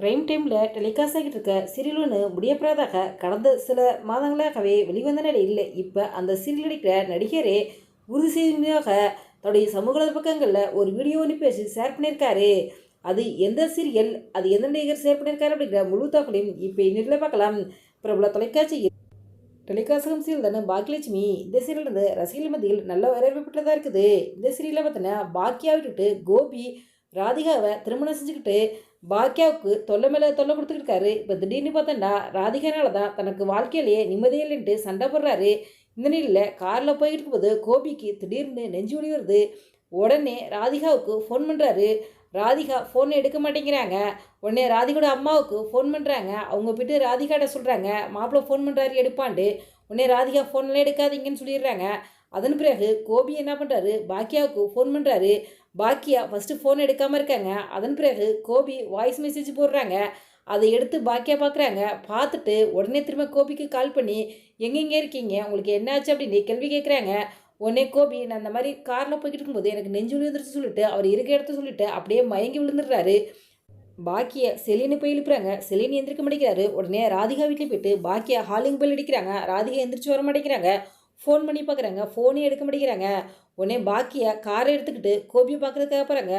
Prime டைமில் telecast ஆகிட்டு இருக்க சீரியல் ஒன்று முடியப்படாதாக கடந்த சில மாதங்களாகவே வெளிவந்த நிலையில் இப்போ அந்த சீரியல் நடிக்கிற நடிகரே உறுதி செய்தியாக தன்னுடைய சமூக பக்கங்களில் ஒரு வீடியோ அனுப்பி பேசி ஷேர் பண்ணியிருக்காரு. அது எந்த சீரியல் அது எந்த நடிகர் ஷேர் பண்ணியிருக்காரு அப்படிங்கிற முழு தகவலையும் இப்போ இன்னில் பார்க்கலாம். பிரபல தொலைக்காட்சி டெலிகாசகம் சீரியல் தானே பாக்கியலட்சுமி. இந்த சீரியல் வந்து ரசிகர்கள் மத்தியில் நல்ல வரவேற்பு பெற்றதாக இருக்குது. இந்த சீரியலில் பார்த்தீங்கன்னா பாக்கியா விட்டுட்டு கோபி ராதிகாவை திருமணம் செஞ்சுக்கிட்டு பாக்கியாவுக்கு தொல்லை மேலே தொல்லை கொடுத்துருக்காரு இப்போ திடீர்னு பார்த்தோன்னா ராதிகானால தான் தனக்கு வாழ்க்கையிலேயே நிம்மதியே இல்லைன்ட்டு சண்டை போடுறாரு. இந்த நிலையில் காரில் போயிட்டு இருக்கும்போது கோபிக்கு திடீர்னு நெஞ்சு ஒளி வருது. உடனே ராதிகாவுக்கு ஃபோன் பண்ணுறாரு ராதிகா ஃபோன் எடுக்க மாட்டேங்கிறாங்க. உடனே ராதிகோட அம்மாவுக்கு ஃபோன் பண்ணுறாங்க அவங்க போய்ட்டு ராதிகாட்ட சொல்கிறாங்க மாப்பிள்ளை ஃபோன் பண்ணுறாரு எடுப்பாண்டு உடனே ராதிகா ஃபோன்லாம் எடுக்காதீங்கன்னு சொல்லிடுறாங்க. அதன் பிறகு கோபி என்ன பண்ணுறாரு பாக்கியாவுக்கு ஃபோன் பண்ணுறாரு பாக்கியா ஃபஸ்ட்டு ஃபோன் எடுக்காமல் இருக்காங்க. அதன் பிறகு கோபி வாய்ஸ் மெசேஜ் போடுறாங்க. அதை எடுத்து பாக்கியா பார்க்குறாங்க பார்த்துட்டு உடனே திரும்ப கோபிக்கு கால் பண்ணி எங்கெங்கே இருக்கீங்க? உங்களுக்கு என்னாச்சு அப்படின்னு கேள்வி கேட்குறாங்க உடனே கோபி நான் அந்த மாதிரி காரில் போய்கிட்டு இருக்கும்போது எனக்கு நெஞ்சு விழுந்துருச்சு சொல்லிட்டு அவர் இருக்க இடத்த சொல்லிட்டு அப்படியே மயங்கி விழுந்துடுறாரு. பாக்கியா செலினு போய் எழுப்புறாங்க. செலின் எந்திரிக்க மாட்டேங்கிறாரு. உடனே ராதிகா வீட்டில் போயிட்டு பாக்கியா ஹாலிங் பெல் அடிக்கிறாங்க. ராதிகா எந்திரிச்சு வர மாட்டேங்கிறாங்க. ஃபோன் பண்ணி பார்க்குறாங்க ஃபோனே எடுக்க மாட்டேங்கிறாங்க. உடனே பாக்கியா காரை எடுத்துக்கிட்டு கோபியை பார்க்குறதுக்காக போகிறாங்க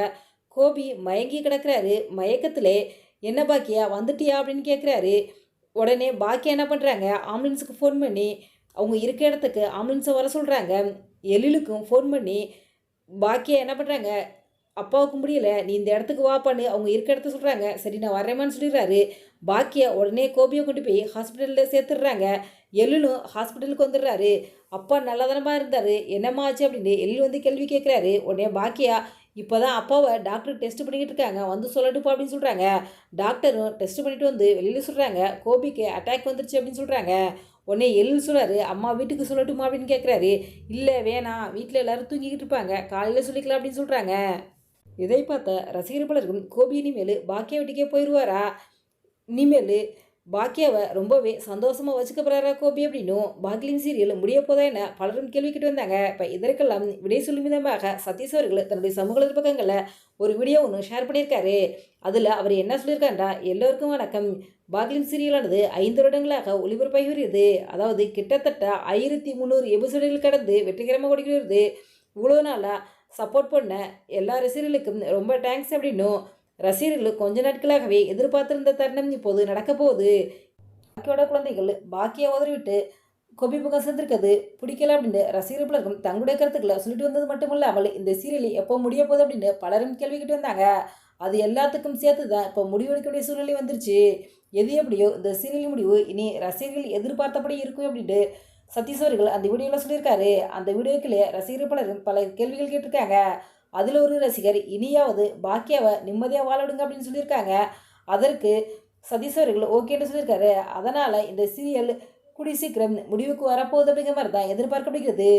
கோபி மயங்கி கிடக்கிறாரு. மயக்கத்தில் என்ன பாக்கியா வந்துட்டியா? அப்படின்னு கேட்குறாரு உடனே பாக்கியா என்ன பண்ணுறாங்க ஆம்புலன்ஸுக்கு ஃபோன் பண்ணி அவங்க இருக்க இடத்துக்கு ஆம்புலன்ஸை வர சொல்கிறாங்க எழிலுக்கும் ஃபோன் பண்ணி பாக்கியா என்ன பண்ணுறாங்க அப்பாவுக்கு முடியல நீ இந்த இடத்துக்கு வாப்பான்னு அவங்க இருக்க இடத்த சொல்கிறாங்க சரி நான் வரேமான்னு சொல்லிடுறாரு. பாக்கியா உடனே கோபியை கொண்டு போய் ஹாஸ்பிட்டலில் சேர்த்துடுறாங்க. எழிலும் ஹாஸ்பிட்டலுக்கு வந்துடுறாரு. அப்பா நல்லதனமாக இருந்தார். என்னம்மா ஆச்சு அப்படின்னு எள்ளு வந்து கேள்வி கேட்குறாரு உடனே பாக்கியா இப்போ தான் அப்பாவை டாக்டர் டெஸ்ட் பண்ணிக்கிட்டு இருக்காங்க. வந்து சொல்லட்டுப்பா அப்படின்னு சொல்கிறாங்க டாக்டரும் டெஸ்ட் பண்ணிட்டு வந்து வெளியில் சொல்கிறாங்க கோபிக்கு அட்டாக் வந்துருச்சு அப்படின்னு சொல்கிறாங்க உடனே எழில் சொல்கிறாரு அம்மா வீட்டுக்கு சொல்லட்டுமா அப்படின்னு கேட்குறாரு இல்லை வேணாம். வீட்டில் எல்லோரும் தூங்கிக்கிட்டு இருப்பாங்க. காலையில் சொல்லிக்கலாம் அப்படின்னு சொல்கிறாங்க இதை பார்த்த ரசிகர் பலருக்கும் கோபி இனிமேல் பாக்கியா வீட்டுக்கே போயிடுவாரா இனிமேல் பாக்கியாவை ரொம்பவே சந்தோஷமாக வச்சுக்க போகிறாரா கோபி அப்படின்னும் பாக்லிங் சீரியல் முடிய போதா என பலரும் கேள்விக்கிட்டு வந்தாங்க. இப்போ இதற்கெல்லாம் விடை சொல்லும் விதமாக சதீஷ் அவர்கள் தன்னுடைய சமூக பக்கங்களில் ஒரு வீடியோ ஒன்று ஷேர் பண்ணியிருக்காரு. அதில் அவர் என்ன சொல்லியிருக்காண்டா எல்லோருக்கும் வணக்கம். பாக்லின் சீரியலானது ஐந்து வருடங்களாக ஒளிபரப்பாகி வருகிறது. அதாவது கிட்டத்தட்ட ஆயிரத்தி முந்நூறு எபிசோடுகள் கடந்து வெற்றிகரமாக ஓடிக்கிட்டு வருது. இவ்வளோ நாளாக சப்போர்ட் பண்ண எல்லா ரசிகர்களுக்கும் ரொம்ப தேங்க்ஸ் அப்படின்னும் ரசிகர்கள் கொஞ்ச நாட்களாகவே எதிர்பார்த்திருந்த தருணம் இப்போது நடக்க போகுது பாக்கியோட குழந்தைகள் பாக்கியை உதறிவிட்டு கொபி செஞ்சிருக்கிறது சேர்ந்திருக்கிறது பிடிக்கல அப்படின்னு ரசிகர் பலரும் தங்களுடைய கருத்துக்களை சொல்லிட்டு வந்தது மட்டும் இல்லாமல் இந்த சீரியல் எப்போ முடிய போகுது அப்படின்னு பலரும் கேள்விக்கிட்டு வந்தாங்க. அது எல்லாத்துக்கும் சேர்த்து தான் இப்போ முடிவெடுக்கக்கூடிய சூழ்நிலை வந்துருச்சு. எது எப்படியோ இந்த சீரியல் முடிவு இனி ரசிகர்கள் எதிர்பார்த்தபடி இருக்கும் அப்படின்ட்டு சதீஷ் அவர்கள் அந்த வீடியோவில் சொல்லியிருக்காரு. அந்த வீடியோக்கிலே ரசிகர் பலரும் பல கேள்விகள் கேட்டிருக்காங்க. அதில் ஒரு ரசிகர் இனியாவது பாக்கியாவை நிம்மதியாக வாழவிடுங்க அப்படின்னு சொல்லியிருக்காங்க. அதற்கு சதீஷ் அவர்கள் ஓகேன்னு சொல்லியிருக்காரு. அதனால் இந்த சீரியல் கூடி சீக்கிரம் முடிவுக்கு வரப்போகுது அப்படிங்கிற மாதிரி தான் எதிர்பார்க்கப்படுகிறது.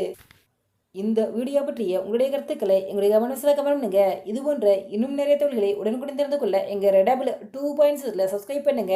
இந்த வீடியோ பற்றிய உங்களுடைய கருத்துக்களை எங்களுடைய கவனத்தில் கவனம் பண்ணுங்க. இது போன்ற இன்னும் நிறைய தொழில்களை உடனுக்குடன் தெரிந்து கொள்ள எங்கள் ரெடபிள் டூ பாயிண்ட்ஸில் சப்ஸ்கிரைப் பண்ணுங்கள்